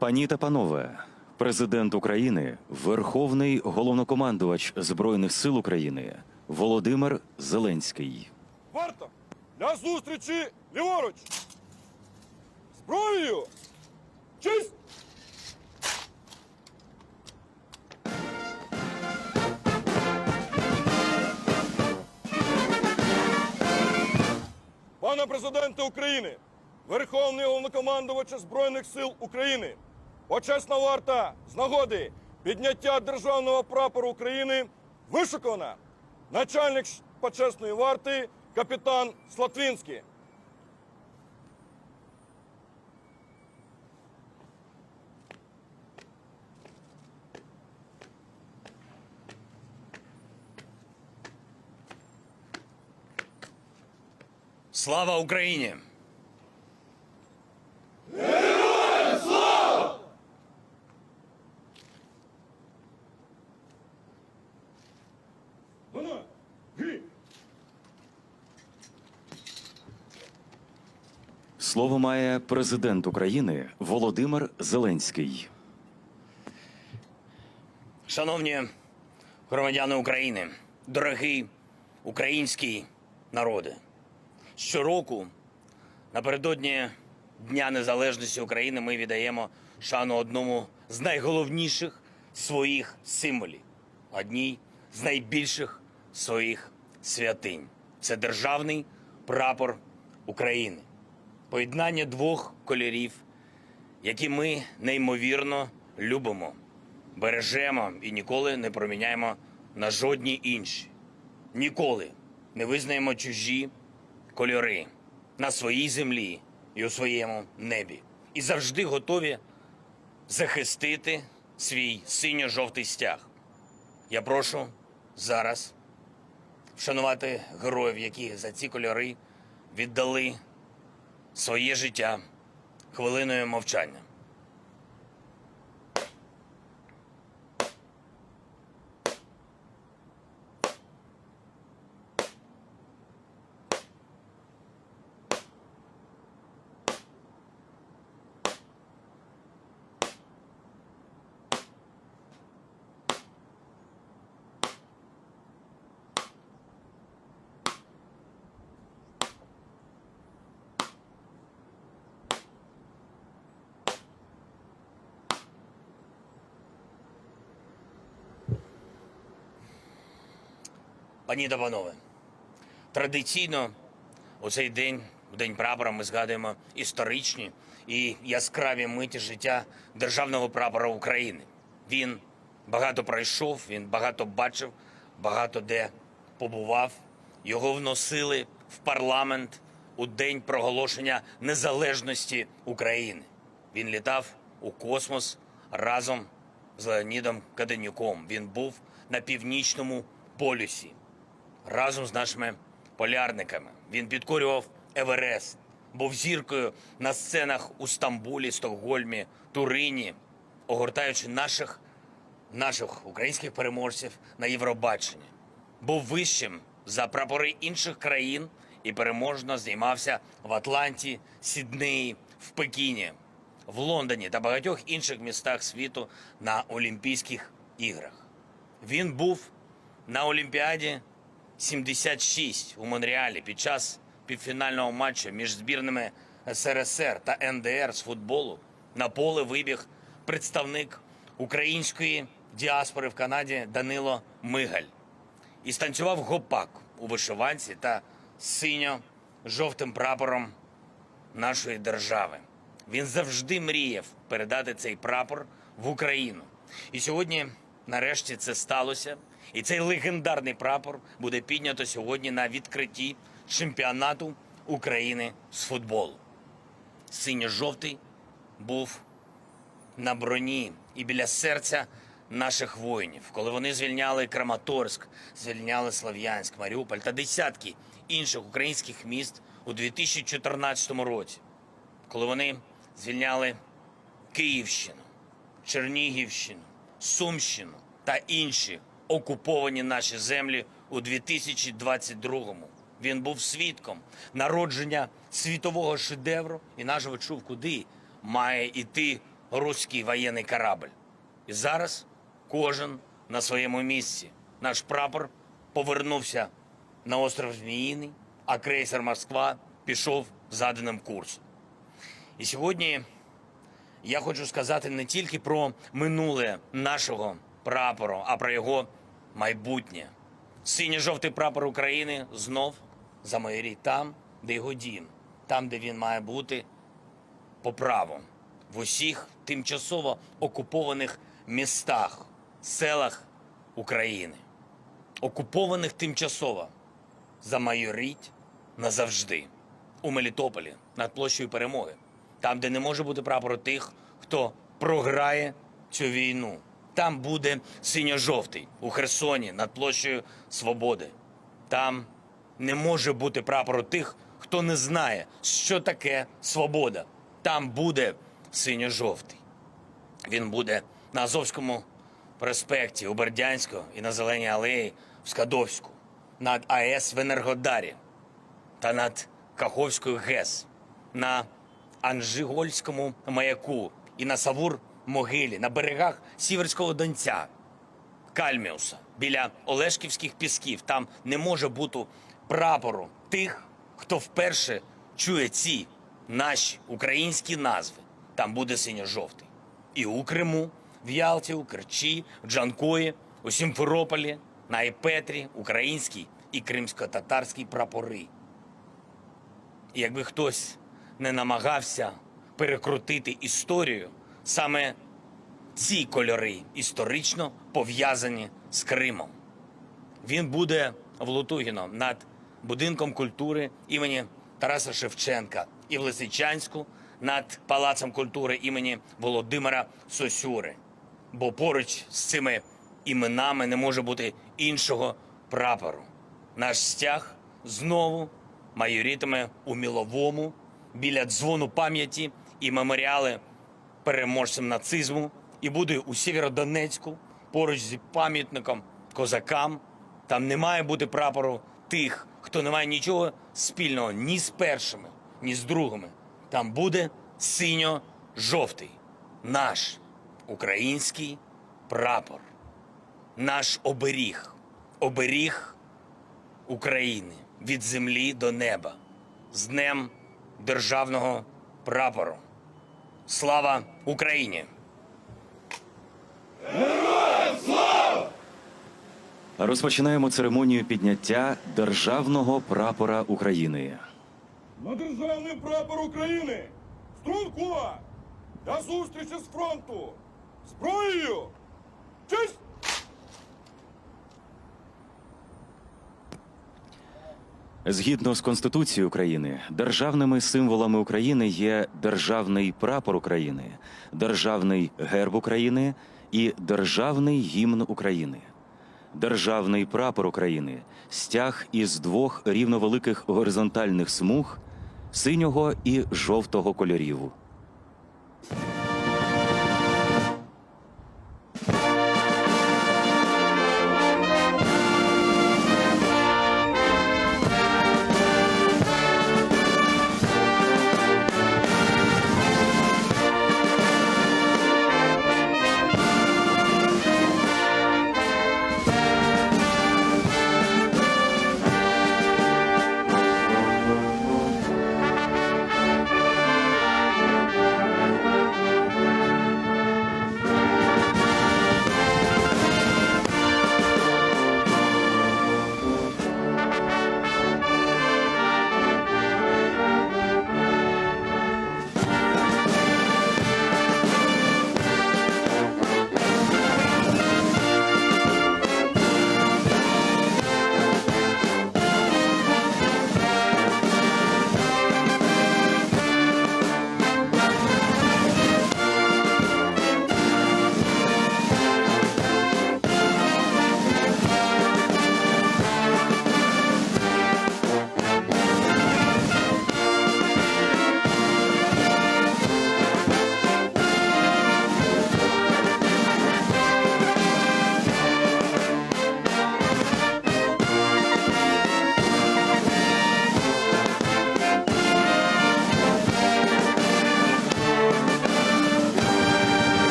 Пані та панове, президент України, Верховний головнокомандувач Збройних сил України Володимир Зеленський. Варта! Для зустрічі ліворуч! Зброєю! Честь! Пане президенте України, Верховний головнокомандувач Збройних сил України, почесна варта з нагоди підняття державного прапору України вишикована. Начальник почесної варти капітан Слатвінський. Слава Україні! Слово має президент України Володимир Зеленський. Шановні громадяни України, дорогий український народи, щороку напередодні Дня Незалежності України ми віддаємо шану одному з найголовніших своїх символів, одній з найбільших своїх святинь. Це державний прапор України. Поєднання двох кольорів, які ми неймовірно любимо, бережемо і ніколи не проміняємо на жодні інші. Ніколи не визнаємо чужі кольори на своїй землі і у своєму небі. І завжди готові захистити свій синьо-жовтий стяг. Я прошу зараз вшанувати героїв, які за ці кольори віддали своє життя хвилиною мовчання. Пані та панове, традиційно у цей день, у день прапора, ми згадуємо історичні і яскраві миті життя державного прапора України. Він багато пройшов, він багато бачив, багато де побував. Його вносили в парламент у день проголошення незалежності України. Він літав у космос разом з Леонідом Каденюком. Він був на північному полюсі разом з нашими полярниками. Він підкорював Еверест, був зіркою на сценах у Стамбулі, Стокгольмі, Турині, огортаючи наших, наших українських переможців на Євробаченні. Був вищим за прапори інших країн і переможно здіймався в Атланті, Сіднеї, в Пекіні, в Лондоні та багатьох інших містах світу на Олімпійських іграх. Він був на Олімпіаді 76 у Монреалі під час півфінального матчу між збірними СРСР та НДР з футболу на поле вибіг представник української діаспори в Канаді Данило Мигаль і станцював гопак у вишиванці та синьо-жовтим прапором нашої держави. Він завжди мріяв передати цей прапор в Україну. І сьогодні, нарешті, це сталося. І цей легендарний прапор буде піднято сьогодні на відкритті чемпіонату України з футболу. Синьо-жовтий був на броні і біля серця наших воїнів, коли вони звільняли Краматорськ, звільняли Слов'янськ, Маріуполь та десятки інших українських міст у 2014 році, коли вони звільняли Київщину, Чернігівщину, Сумщину та інші окуповані наші землі у 2022-му. Він був свідком народження світового шедевру і наживо чув, куди має іти руський воєнний корабль. І зараз кожен на своєму місці. Наш прапор повернувся на остров Зміїний, а крейсер Москва пішов заданим курсом. І сьогодні я хочу сказати не тільки про минуле нашого прапору, а про його майбутнє. Синьо-жовтий прапор України знов замайорить там, де його дім, там, де він має бути по праву, в усіх тимчасово окупованих містах, селах України, окупованих тимчасово замайорить назавжди у Мелітополі над площею перемоги, там, де не може бути прапору тих, хто програє цю війну. Там буде синьо-жовтий у Херсоні над площею Свободи. Там не може бути прапору тих, хто не знає, що таке свобода. Там буде синьо-жовтий. Він буде на Азовському проспекті у Бердянську і на Зеленій алеї в Скадовську, над АЕС в Енергодарі та над Каховською ГЕС, на Анжигольському маяку і на Савур могилі, на берегах Сіверського Донця, Кальміуса, біля Олешківських пісків. Там не може бути прапору тих, хто вперше чує ці наші українські назви. Там буде синьо-жовтий. І у Криму, в Ялті, у Керчі, в Джанкої, у Сімферополі, на Айпетрі, український і кримсько-татарський прапори. І якби хтось не намагався перекрутити історію, саме ці кольори історично пов'язані з Кримом. Він буде в Лутугіно над будинком культури імені Тараса Шевченка і в Лисичанську над палацем культури імені Володимира Сосюри. Бо поруч з цими іменами не може бути іншого прапору. Наш стяг знову майорітиме у Міловому біля дзвону пам'яті і меморіали переможцям нацизму і буде у Сєвєродонецьку поруч зі пам'ятником козакам. Там не має бути прапору тих, хто не має нічого спільного ні з першими, ні з другими. Там буде синьо-жовтий, наш український прапор, наш оберіг, оберіг України від землі до неба з Днем Державного прапору. Слава Україні! Розпочинаємо церемонію підняття державного прапора України. На державний прапор України! Струнку! до зустрічі з фронту! Зброєю! Честь! Згідно з Конституцією України, державними символами України є державний прапор України, державний герб України і державний гімн України. Державний прапор України стяг із двох рівновеликих горизонтальних смуг синього і жовтого кольорів.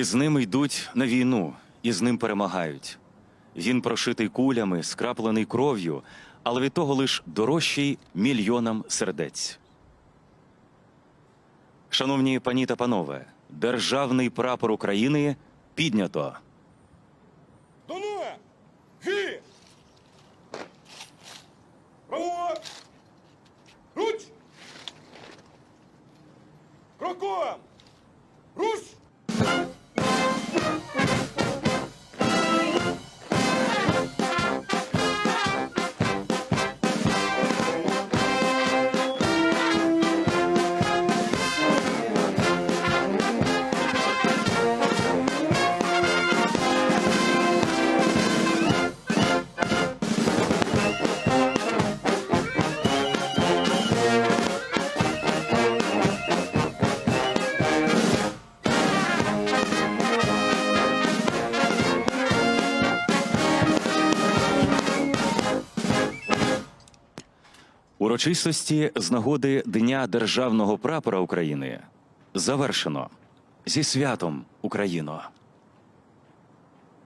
І з ним йдуть на війну, і з ним перемагають. Він прошитий кулями, скраплений кров'ю, але від того лиш дорожчий мільйонам сердець. Шановні пані та панове, державний прапор України піднято. Руч! Кроком! Урочистості з нагоди Дня Державного прапора України завершено зі святом Україно.